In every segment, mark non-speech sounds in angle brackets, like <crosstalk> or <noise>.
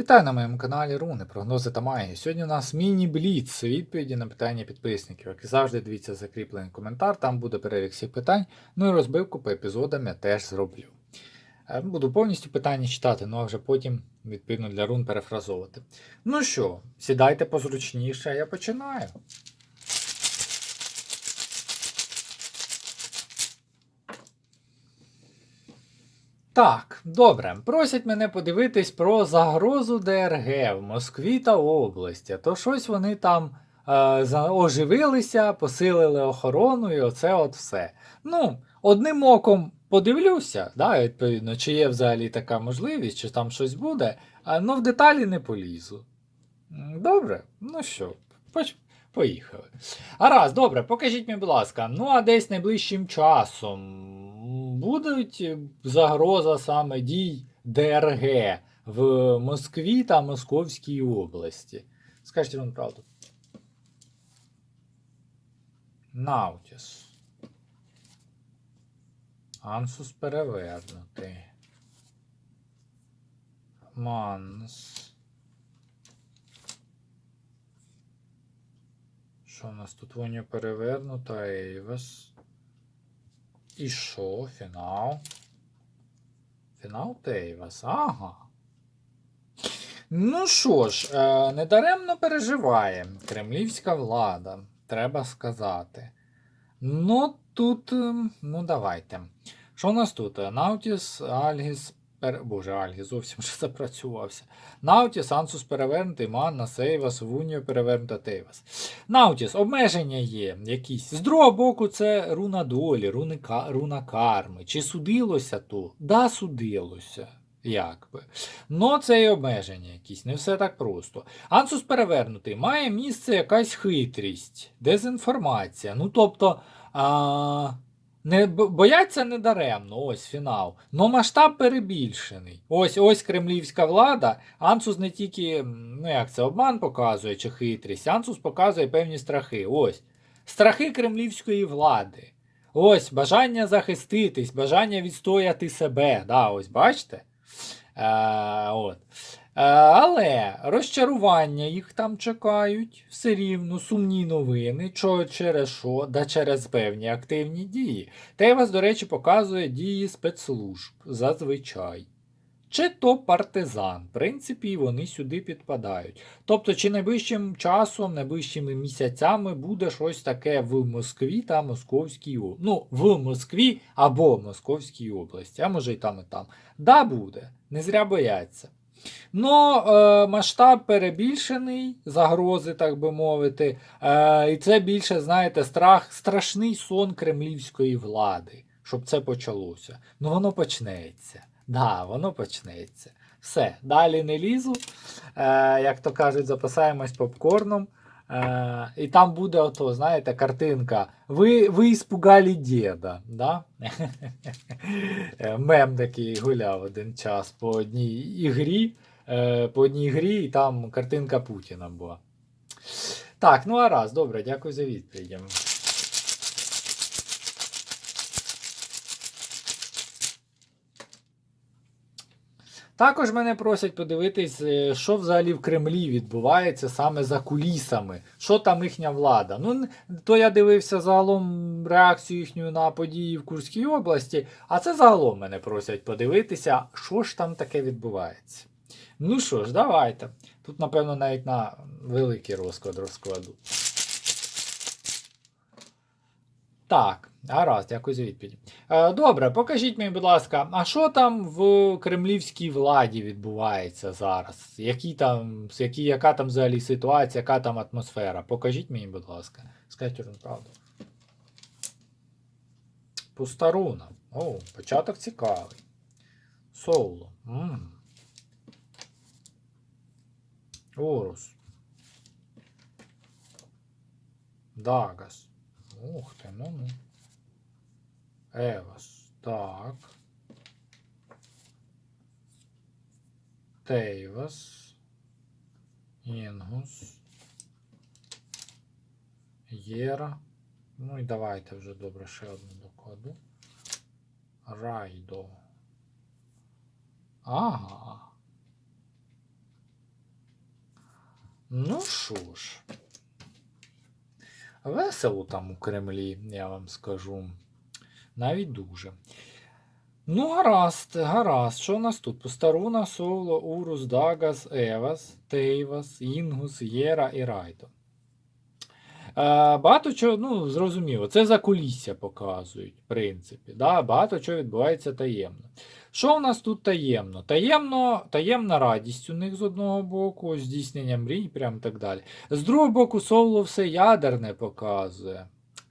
Вітаю на моєму каналі Руни, прогнози та магії. Сьогодні у нас міні-бліц, відповіді на питання підписників. Як і завжди, дивіться закріплений коментар, там буде перелік всіх питань. Ну і розбивку по епізодам я теж зроблю. Е, Буду повністю питання читати, ну а вже потім, відповідно, для рун перефразовувати. Ну що, сідайте позручніше, я починаю. Так, добре. Просять мене подивитись про загрозу ДРГ в Москві та області. То щось вони там е, оживилися, посилили охорону і оце от все. Ну, одним оком подивлюся, да, відповідно, чи є взагалі така можливість, чи там щось буде, ну в деталі не полізу. Добре, ну що, поч- поїхали. А раз, добре, покажіть мені, будь ласка, ну а десь найближчим часом будуть загроза саме дій ДРГ в Москві та Московській області. Скажіть вам правду. Наутіс. Ансус перевернутий. Манс. Що у нас тут воня перевернута? Ейвес. І що? Фінал? Фінал Тейвас. Ага. Ну що ж, е, недаремно переживає кремлівська влада, треба сказати. Ну, тут. ем, Ну, давайте. Що у нас тут? Наутіс, Альгіс. Пер... Боже, Альгіс зовсім вже запрацювався. Наутіс, Ансус перевернутий, Манна, Сейвас, Вуньо перевернута Тейвас. Наутіс, обмеження є якісь. З другого боку, це руна долі, руни, руна карми. Чи судилося то? Да, судилося. Як би. Но це і обмеження якісь, не все так просто. Ансус перевернутий, має місце якась хитрість, дезінформація. Ну тобто. А... Не бояться недаремно, ось фінал. Но масштаб перебільшений. Ось ось кремлівська влада. Ансус не тільки, ну як це, обман показує чи хитрість, Ансус показує певні страхи. Ось. Страхи кремлівської влади. Ось бажання захиститись, бажання відстояти себе. Да, ось бачите? Е, от. Е, але розчарування їх там чекають все рівно, сумні новини. Чо через що? Да через певні активні дії. Тейвас, до речі, показує дії спецслужб зазвичай. Чи то партизан, в принципі, вони сюди підпадають. Тобто, чи найближчим часом, найближчими місяцями буде щось таке в Москві та Московській області. Ну, в Москві або Московській області, а може і там, і там. Да, буде, не зря бояться. Но е, масштаб перебільшений, загрози, так би мовити. Е, і це більше, знаєте, страх, страшний сон кремлівської влади, щоб це почалося. Ну воно почнеться. Да, воно почнеться. Все, далі не лізу. Е, як то кажуть, запасаємось попкорном. Е, і там буде ото, знаєте, картинка. Ви, ви іспугали діда. Да? Е, Мем такий гуляв один час по одній ігрі, е, по одній грі, і там картинка Путіна була. Так, ну а раз, добре, дякую за відповідь. Також мене просять подивитись, е, що взагалі в Кремлі відбувається саме за кулісами, що там їхня влада. Ну, то я дивився загалом реакцію їхню на події в Курській області, а це загалом мене просять подивитися, що ж там таке відбувається. Ну що ж, давайте. Тут, напевно, навіть на великий розклад розкладу. Так, гаразд, дякую за відповідь. Е, Добре, покажіть мені, будь ласка, а що там в кремлівській владі відбувається зараз? Які там, які, яка там взагалі ситуація, яка там атмосфера? Покажіть мені, будь ласка. Скажіть правду. Пустаруна. О, початок цікавий. Соуло. М. Орус. Дагас. Ух ти, ну ну. Евас. Так. Тейвас. Інгус. Єра. Ну і давайте вже добре ще одну докладу. Райдо. Ага. Ну що ж. Весело там у Кремлі, я вам скажу. Навіть дуже. Ну, гаразд, гаразд. Що у нас тут? Постаруна, Соло, Урус, Дагас, Евас, Тейвас, Інгус, Єра і Райдо. Е, багато чого, ну, зрозуміло, це за кулісся показують, в принципі. Да? Багато чого відбувається таємно. Що у нас тут таємно? Таємно, таємна радість у них з одного боку, здійснення мрій, прям так далі. З другого боку, Соло все ядерне показує.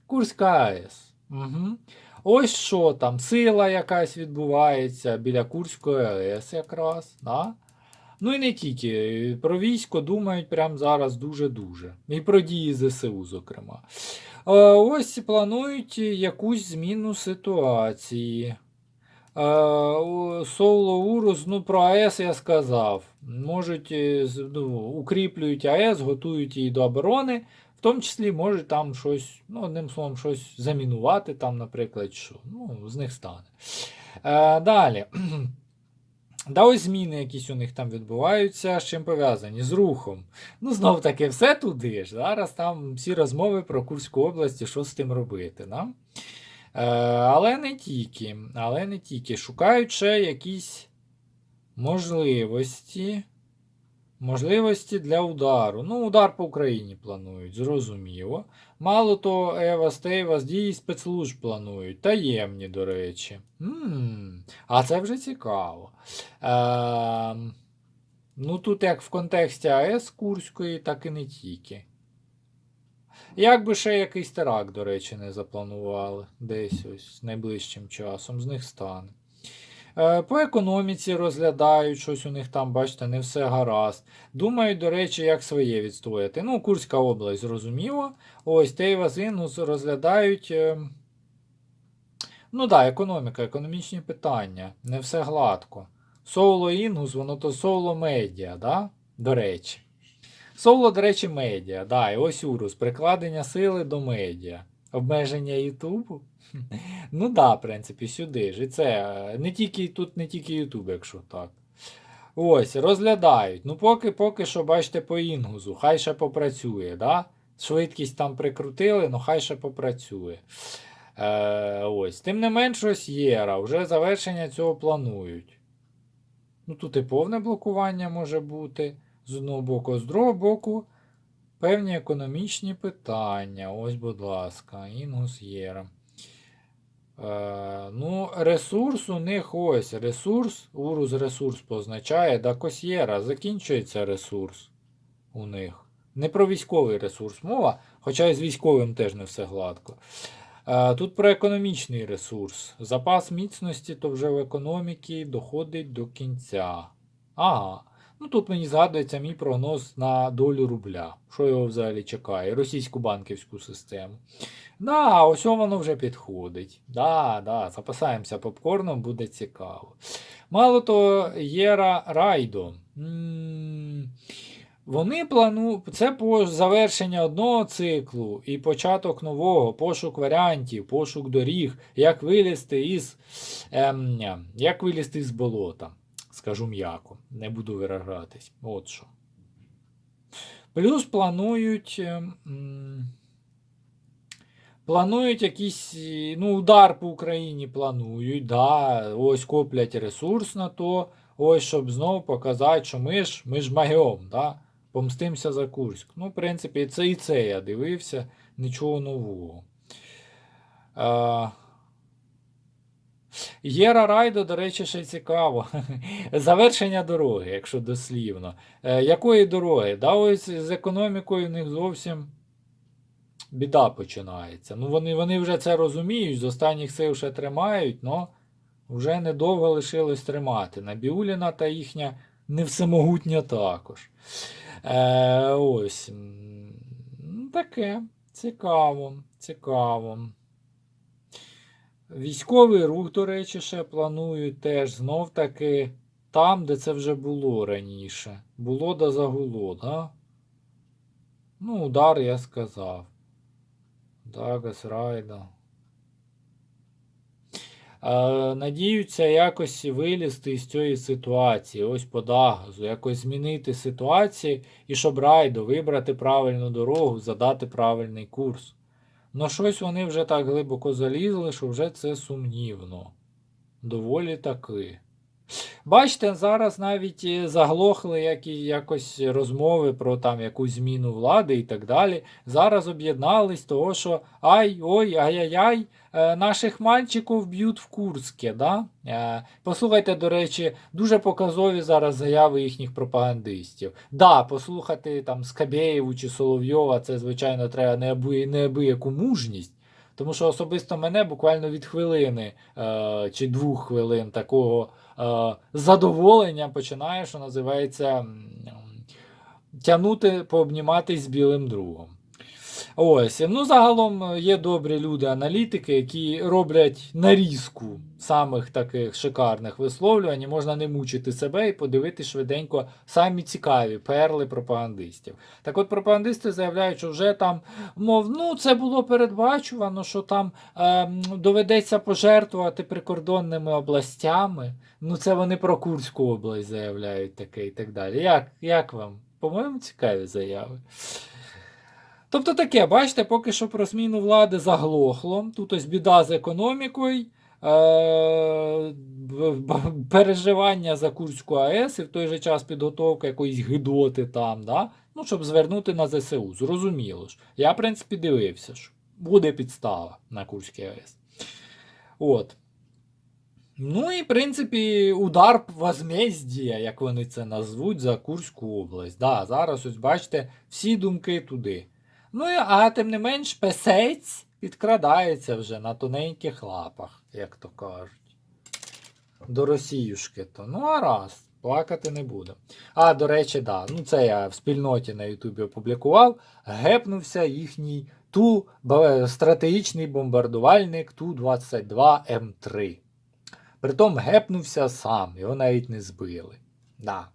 Курська АЕС. Угу. Ось що там, сила якась відбувається біля Курської АЕС якраз. Да? Ну і не тільки. Про військо думають прямо зараз дуже-дуже. І про дії ЗСУ, зокрема. Е, Ось планують якусь зміну ситуації. Е, Соло Урус, ну про АЕС я сказав. Можуть е, ну, укріплюють АЕС, готують її до оборони, в тому числі можуть там щось, ну, одним словом, щось замінувати, там, наприклад, що. Ну, з них стане. Е, далі. <clears throat> Да ось зміни якісь у них там відбуваються, з чим пов'язані? З рухом. Ну, знов таки, все туди ж. Зараз там всі розмови про Курську область що з тим робити. Да? Е, але не тільки. Але не тільки. Шукають ще якісь можливості. Можливості для удару. Ну, удар по Україні планують, зрозуміло. Мало то Ева Стейвас дії спецслужб планують. Таємні, до речі. м а це вже цікаво. Е, ну, тут як в контексті АЕС Курської, так і не тільки. Як би ще якийсь теракт, до речі, не запланували десь ось найближчим часом, з них стане. Е, По економіці розглядають щось у них там, бачите, не все гаразд. Думають, до речі, як своє відстояти. Ну, Курська область, зрозуміло. Ось Тейвас Інус розглядають. е, Ну так, да, економіка, економічні питання. Не все гладко. Соло Інгус, воно то соло медіа, да? до речі. Соло, до речі, медіа. Да, і ось Урус. Прикладення сили до медіа. Обмеження Ютубу. <laughs> Ну так, да, в принципі, сюди ж. І це е, не тільки тут, не тільки Ютуб, якщо так. Ось, розглядають. Ну, поки поки що, бачите, по інгузу. Хай ще попрацює, да? Швидкість там прикрутили, ну хай ще попрацює. Е, ось. Тим не менш, ось Єра. Вже завершення цього планують. Ну, тут і повне блокування може бути з одного боку, з другого боку. Певні економічні питання. Ось, будь ласка, Інгус Єра. Е, ну, ресурс у них ось. Ресурс, урус ресурс позначає, да косьєра, закінчується ресурс у них. Не про військовий ресурс мова, хоча і з військовим теж не все гладко. Е, тут про економічний ресурс. Запас міцності то вже в економіці доходить до кінця. Ага. Ну тут мені згадується мій прогноз на долю рубля. Що його взагалі чекає? Російську банківську систему. Да, ось воно вже підходить. Да, да, запасаємося попкорном, буде цікаво. Мало то, Єра Райдо. Вони планують. Це по завершення одного циклу і початок нового, пошук варіантів, пошук доріг, як вилізти із, ем, як вилізти з болота. Скажу м'яко, не буду виражатись. От що. Плюс планують. ем, Планують якийсь е, ну, удар по Україні планують, да, ось коплять ресурс на то, ось щоб знову показати, що ми ж ми ж магіом, да, помстимося за Курськ. Ну, в принципі, це і це я дивився, нічого нового. А... Єра Райдо, до речі, ще цікаво. <laughs> Завершення дороги, якщо дослівно. Е, якої дороги? Да, ось з економікою в них зовсім біда починається. Ну, вони, вони вже це розуміють, з останніх сил ще тримають, але вже недовго лишилось тримати. Набіуліна та їхня невсемогутня також. Е, ось. Таке. Цікаво, цікаво. Військовий рух, до речі, ще планують теж знов таки там, де це вже було раніше. Було да загуло, да? Ну, удар я сказав. Дагас, Райда. надіються якось вилізти з цієї ситуації, ось по Дагазу, якось змінити ситуацію і щоб райдо вибрати правильну дорогу, задати правильний курс. Ну, щось вони вже так глибоко залізли, що вже це сумнівно. Доволі таки. Бачите, зараз навіть і заглохли які, якось розмови про там якусь зміну влади і так далі. Зараз об'єднались того, що ай, ой, ай-яй-яй, е, наших мальчиків б'ють в Курське. Да? Е, послухайте, до речі, дуже показові зараз заяви їхніх пропагандистів. Да, послухати там Скабєєву чи Соловйова, це, звичайно, треба неабияку мужність. Тому що особисто мене буквально від хвилини е, чи двох хвилин такого е, задоволення починає, що називається тянути, пообніматись з білим другом. Ось, ну загалом є добрі люди-аналітики, які роблять нарізку самих таких шикарних висловлювань. Можна не мучити себе і подивити швиденько самі цікаві перли пропагандистів. Так от пропагандисти заявляють, що вже там, мов, ну це було передбачувано, що там е, доведеться пожертвувати прикордонними областями. Ну, це вони про Курську область заявляють таке і так далі. Як, Як вам? По-моєму, цікаві заяви. Тобто таке, бачите, поки що про зміну влади заглохло. Тут ось біда з економікою, е- переживання за Курську АЕС і в той же час підготовка якоїсь гидоти там, да? ну, щоб звернути на ЗСУ. Зрозуміло ж. Я, в принципі, дивився, що буде підстава на Курській АЕС. От. Ну і, в принципі, удар возмездія, як вони це назвуть, за Курську область. Да, Зараз, ось бачите, всі думки туди. Ну, а тим не менш, песець підкрадається вже на тоненьких лапах, як то кажуть. До Росіюшки то. Ну, а раз, плакати не буду. А, до речі, да, ну це я в спільноті на Ютубі опублікував. Гепнувся їхній ту стратегічний бомбардувальник Ту-22М3. Притом гепнувся сам, його навіть не збили. Да.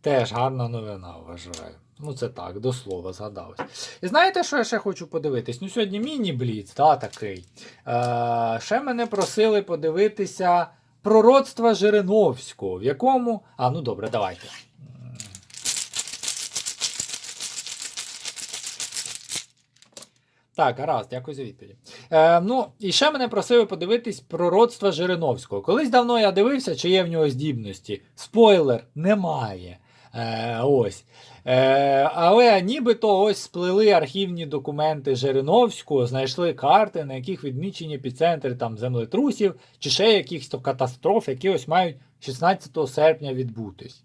Теж гарна новина, вважаю. Ну, це так, до слова згадалось. І знаєте, що я ще хочу подивитись? Ну, сьогодні міні-бліц, да, такий. Е, Ще мене просили подивитися пророцтва Жириновського, в якому. А, ну добре, давайте. Так, гаразд, дякую за відповідь. Е, ну, і ще мене просили подивитись пророцтва Жириновського. Колись давно я дивився, чи є в нього здібності. Спойлер, немає. Е, ось. Е, Але нібито ось сплели архівні документи Жириновського, знайшли карти, на яких відмічені епіцентри там землетрусів чи ще якихось то катастроф, які ось мають 16 серпня відбутись.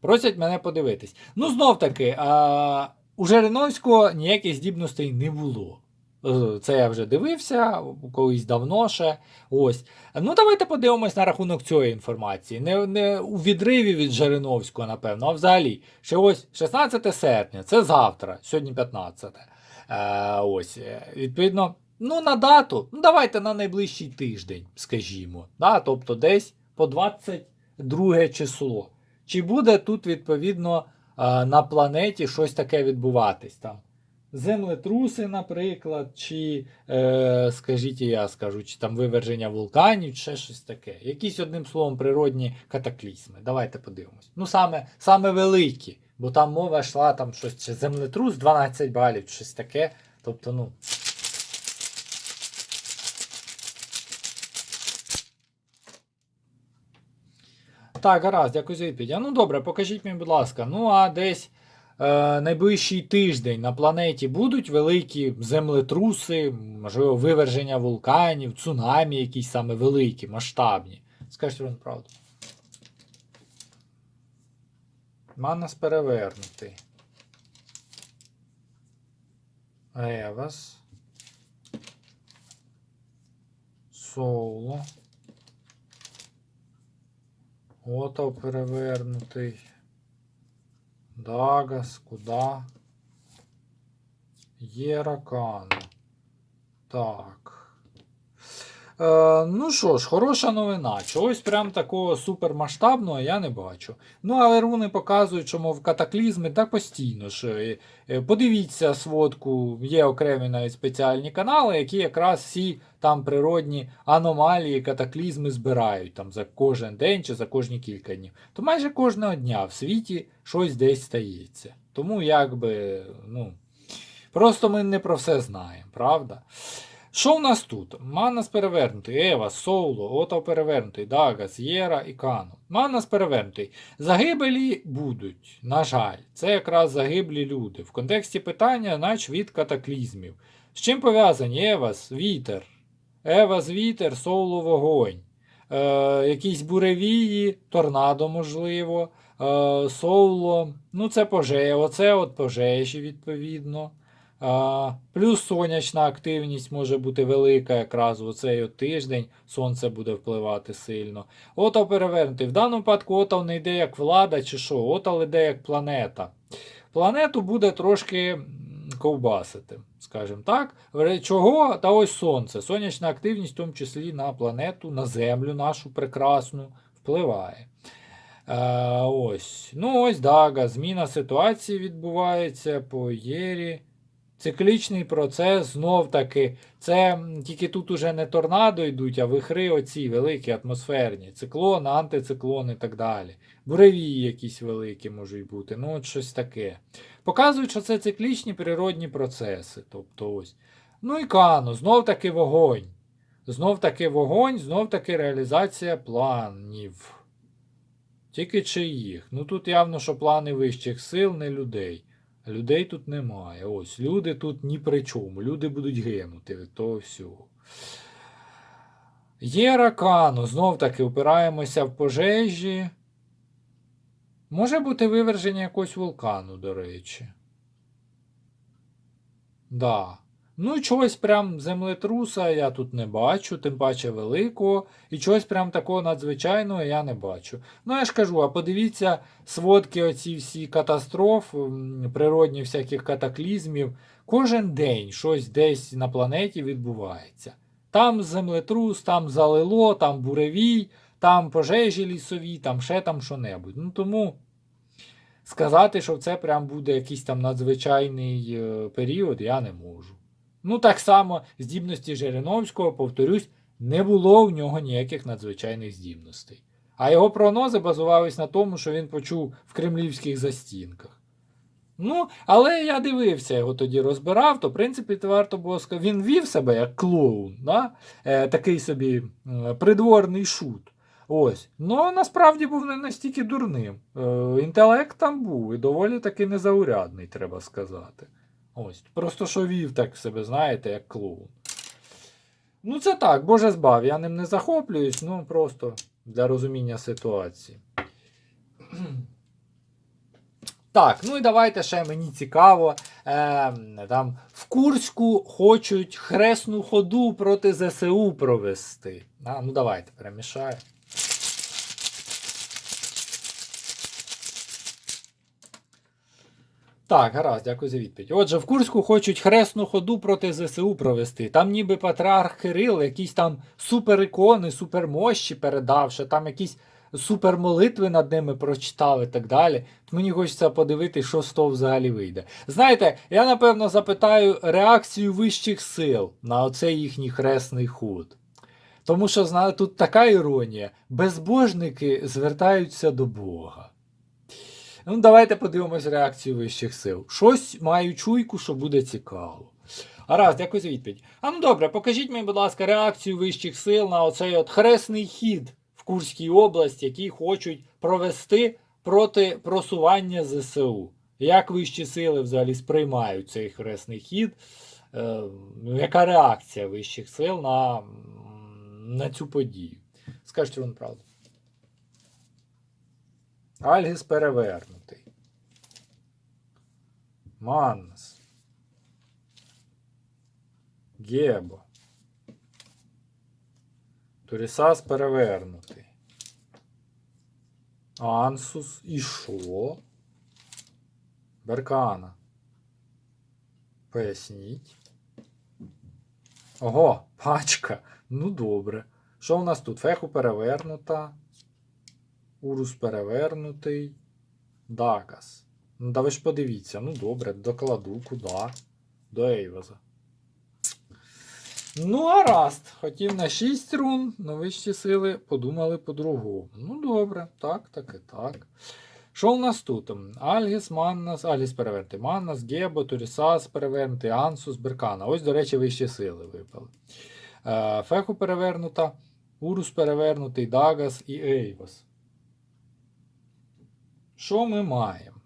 Просять мене подивитись. Ну, знов таки, а, у Жириновського ніяких здібностей не було. Е, це я вже дивився колись давно ще. Ось. Ну, давайте подивимось на рахунок цієї інформації. Не не у відриві від Жириновського, напевно, а взагалі. Ще ось 16 серпня, це завтра, сьогодні 15. Е, ось, Відповідно, ну, на дату, ну, давайте на найближчий тиждень, скажімо. Да? Тобто десь по 22 число. Чи буде тут, відповідно, е, на планеті щось таке відбуватись там? Землетруси, наприклад, чи, е, скажіть, я скажу, чи там виверження вулканів, чи щось таке. Якісь, одним словом, природні катаклізми. Давайте подивимось. Ну, саме саме великі, бо там мова йшла там щось чи землетрус 12 балів, щось таке. Тобто, ну. Так, гаразд, дякую за відповідь. Ну добре, покажіть мені, будь ласка. Ну, а десь найближчий тиждень на планеті будуть великі землетруси, можливо, виверження вулканів, цунамі, якісь саме великі, масштабні. Скажіть вам правду. Манас перевернутий. Евас. Соло. Ото перевернутий. Дагас, куда? Єракан. Так. Е, ну що ж, хороша новина. Чогось прям такого супермасштабного я не бачу. Ну, але руни показують, що мов катаклізми так постійно ж. Е, е, Подивіться сводку, є окремі навіть спеціальні канали, які якраз всі там природні аномалії, катаклізми збирають там за кожен день чи за кожні кілька днів. То майже кожного дня в світі щось десь стається. Тому якби, ну. Просто ми не про все знаємо, правда? Що в нас тут? Манас перевернутий, Ева, Соуло, Ото перевернутий, Дагас, Єра і Кано. Манас перевернутий. Загибелі будуть, на жаль, це якраз загиблі люди. В контексті питання, нач від катаклізмів. З чим пов'язані Евас, вітер, Евас, вітер, Соуло, вогонь. Е, якісь буревії, торнадо, можливо, е, Соуло, ну це пожежа, оце от пожежі, відповідно. Плюс сонячна активність може бути велика якраз в цей тиждень. Сонце буде впливати сильно. Отал перевернутий. В даному випадку Отал не йде як влада чи що, Отал йде як планета. Планету буде трошки ковбасити, скажімо так. Чого? Та ось сонце. Сонячна активність, в тому числі на планету, на Землю нашу прекрасну, впливає. Е, ось. Ну, ось Дага. Зміна ситуації відбувається по Єрі. Циклічний процес знов таки. Це тільки тут уже не торнадо йдуть, а вихри оці великі атмосферні, циклони, антициклони і так далі. Буревії якісь великі можуть бути. Ну, от щось таке. Показують, що це циклічні природні процеси. Тобто ось. Ну і Кано, знов таки вогонь. Знов таки вогонь, знов таки реалізація планів. Тільки чиїх. Ну тут явно, що плани вищих сил, не людей. Людей тут немає. Ось, люди тут ні при чому. Люди будуть гинути від того всього. Є ракану, знов таки опираємося в пожежі. Може бути виверження якогось вулкану, до речі. Да. Ну, чогось прям землетруса я тут не бачу, тим паче великого, і чогось прям такого надзвичайного я не бачу. Ну, я ж кажу, а подивіться сводки оці всі катастроф, природні всяких катаклізмів. Кожен день щось десь на планеті відбувається. Там землетрус, там залило, там буревій, там пожежі лісові, там ще там що-небудь. Ну тому сказати, що це прям буде якийсь там надзвичайний е, період, я не можу. Ну, так само здібності Жириновського, повторюсь, не було в нього ніяких надзвичайних здібностей. А його прогнози базувались на тому, що він почув в кремлівських застінках. Ну, але я дивився, його тоді розбирав, то, в принципі, варто було сказати, він вів себе як клоун, да? е, такий собі придворний шут. Ось. Ну, насправді був не настільки дурним. Е, інтелект там був і доволі таки незаурядний, треба сказати. Ось. Просто що вів так себе, знаєте, як клоун. Ну, це так, Боже збав, я ним не захоплююсь, ну просто для розуміння ситуації. <clears throat> Так, ну і давайте ще мені цікаво. Е, там в Курську хочуть хресну ходу проти ЗСУ провести. А, ну давайте перемішаю. Так, гаразд, дякую за відповідь. Отже, в Курську хочуть хресну ходу проти ЗСУ провести. Там ніби патріарх Кирил, якісь там суперікони, супермощі передав, що там якісь супермолитви над ними прочитав і так далі. То мені хочеться подивитися, що з того взагалі вийде. Знаєте, я напевно запитаю реакцію вищих сил на оцей їхній хресний ход. Тому що, знаєте, тут така іронія: безбожники звертаються до Бога. Ну, давайте подивимось реакцію вищих сил. Щось маю чуйку, що буде цікаво. Гаразд, дякую за відповідь. А ну добре, покажіть мені, будь ласка, реакцію вищих сил на оцей от хресний хід в Курській області, який хочуть провести проти просування ЗСУ. Як вищі сили взагалі сприймають цей хресний хід? Е, ну, яка реакція вищих сил на, на цю подію? Скажіть вам правду. Альгіс перевернутий. Маннес. Гебо. Турісас перевернутий. Ансус і що? Беркана. Поясніть. Ого, <laughs> пачка. Ну добре. Що у нас тут? Феху перевернута. Урус перевернутий. Дагас. Ну, да ви ж подивіться. Ну добре, докладу куди. До Ейваза. Ну, гаразд. Хотів на 6 рун, но вищі сили подумали по-другому. Ну, добре, так, так і так. Що у нас тут? Альгіс, Маннас, Альгіс перевернутий, Маннас, Гебо, Турісас перевернутий, Ансус, Беркана. Ось, до речі, вищі сили випали. Е, Феху перевернута, Урус перевернутий, Дагас і Ейвас. Що ми маємо?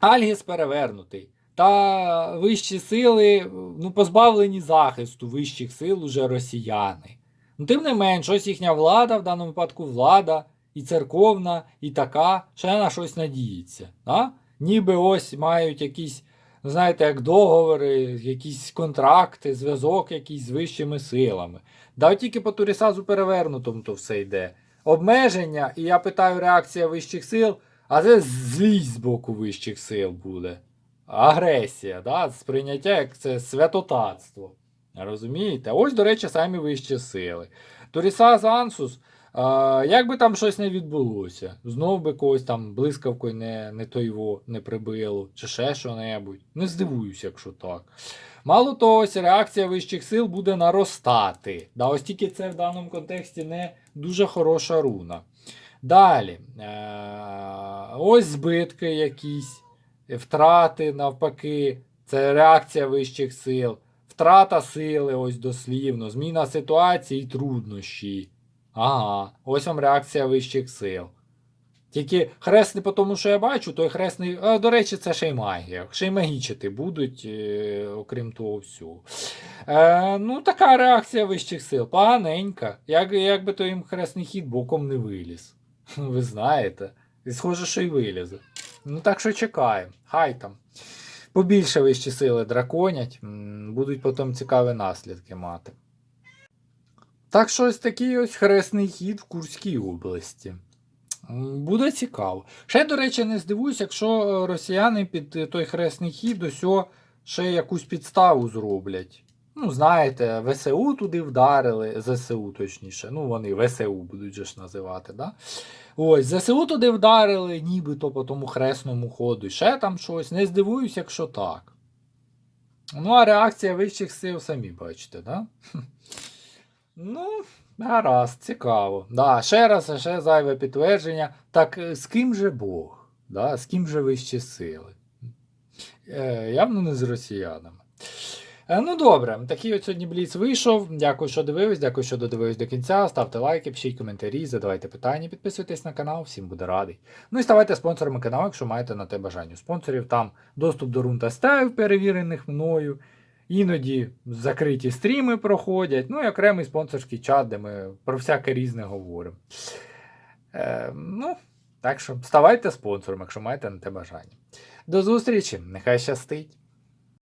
Альгіс перевернутий. Та вищі сили, ну, позбавлені захисту вищих сил уже росіяни. Ну, тим не менш, ось їхня влада, в даному випадку влада, і церковна, і така, ще на щось надіється. Да? Ніби ось мають якісь, ну, знаєте, як договори, якісь контракти, зв'язок якийсь з вищими силами. Да, тільки по Турісазу перевернутому то все йде. Обмеження, і я питаю, реакція вищих сил, а це злість з боку вищих сил буде. Агресія, да? сприйняття як це святотатство. Розумієте? Ось, до речі, самі вищі сили. Турісаз Ансус, а, як би там щось не відбулося, знов би когось там блискавкою не, не тойво не прибило, чи ще що-небудь. Не здивуюся, якщо так. Мало того, ось реакція вищих сил буде наростати. Да, ось тільки це в даному контексті не дуже хороша руна. Далі. Е- ось збитки якісь, втрати навпаки, це реакція вищих сил. Втрата сили, ось дослівно, зміна ситуації і труднощі. Ага, ось вам реакція вищих сил. Тільки хресний, по тому, що я бачу, той хресний. А, до речі, це ще й магія. Ще й магічити будуть, е, окрім того всього. Е, ну, така реакція вищих сил. Поганенька. Як, якби то їм хресний хід боком не виліз. <laughs> Ви знаєте. І схоже, що й вилізе. Ну, так що чекаємо. Хай там. Побільше вищі сили драконять, будуть потім цікаві наслідки мати. Так що ось такий ось хресний хід в Курській області. Буде цікаво. Ще, до речі, не здивуюсь, якщо е, росіяни під е, той хресний хід ось ще якусь підставу зроблять. Ну, знаєте, ВСУ туди вдарили, ЗСУ точніше. Ну, вони ВСУ будуть же ж називати, да? Ось, ЗСУ туди вдарили, нібито по тому хресному ходу. Ще там щось. Не здивуюсь, якщо так. Ну, а реакція вищих сил самі бачите, да? Ну, гаразд, цікаво. Да, ще раз, ще зайве підтвердження. Так е, з ким же Бог? Да? З ким же вищі сили? Е, явно не з росіянами. Е, Ну добре, такий от сьогодні Бліц вийшов. Дякую, що дивились, дякую, що додивились до кінця. Ставте лайки, пишіть коментарі, задавайте питання, підписуйтесь на канал, всім буде радий. Ну і ставайте спонсорами каналу, якщо маєте на те бажання. Спонсорів там доступ до рун та стаїв, перевірених мною. Іноді закриті стріми проходять, ну і окремий спонсорський чат, де ми про всяке різне говоримо. Е, ну, так що ставайте спонсором, якщо маєте на те бажання. До зустрічі, нехай щастить!